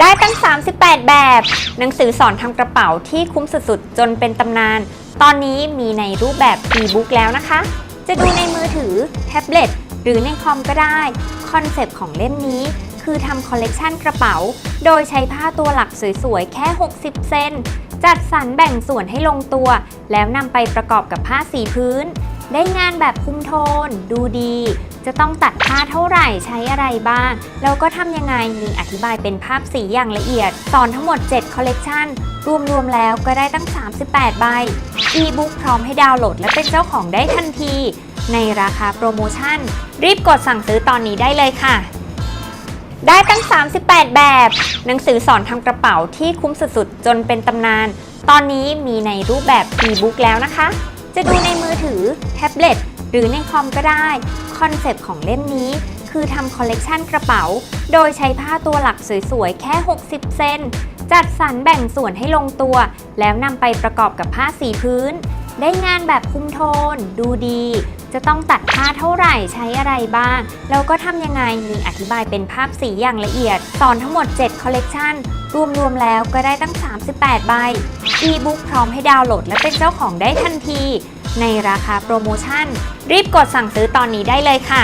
ได้ตั้ง 38 แบบ หนังสือสอนทำกระเป๋าที่คุ้มสุดๆ จนเป็นตำนาน ตอนนี้มีในรูปแบบอีบุ๊กแล้วนะคะ จะดูในมือถือ แท็บเล็ต หรือในคอมก็ได้ คอนเซปต์ของเล่มนี้ คือทำคอลเลกชันกระเป๋า โดยใช้ผ้าตัวหลักสวยๆ แค่ 60 เซน จัดสรรแบ่งส่วนให้ลงตัว แล้วนำไปประกอบกับผ้าสีพื้น ได้งานแบบคุมโทน ดูดี จะต้องตัดผ้าเท่าไหร่ใช้อะไรบ้าง แล้วก็ทำยังไงมีอธิบายเป็นภาพสีอย่างละเอียด สอนทั้งหมด 7 คอลเลกชันรวมๆแล้วก็ได้ตั้ง 38 ใบ อีบุ๊กพร้อมให้ดาวน์โหลดและเป็นเจ้าของได้ทันที ในราคาโปรโมชั่น รีบกดสั่งซื้อตอนนี้ได้เลยค่ะ ได้ตั้ง 38 แบบ หนังสือสอนทำกระเป๋าที่คุ้มสุดๆ จนเป็นตำนาน ตอนนี้มีในรูปแบบอีบุ๊กแล้วนะคะ จะดูในมือถือ แท็บเล็ต หรือในคอมก็ได้ คอนเซปต์ของเล่มนี้ คือทำคอลเลกชันกระเป๋า โดยใช้ผ้าตัวหลักสวยๆ แค่ 60 เซน จัดสรรแบ่งส่วนให้ลงตัว แล้วนำไปประกอบกับผ้าสีพื้น ได้งานแบบคุมโทน ดูดี จะต้องตัดผ้าเท่าไหร่ใช้อะไรบ้าง แล้วก็ทำยังไงมีอธิบายเป็นภาพสีอย่างละเอียดสอนทั้งหมด 7 คอลเลกชัน รวมๆแล้วก็ได้ตั้ง 38 ใบอีบุ๊กพร้อมให้ดาวน์โหลดและเป็นเจ้าของได้ทันที ในราคาโปรโมชั่น รีบกดสั่งซื้อตอนนี้ได้เลยค่ะ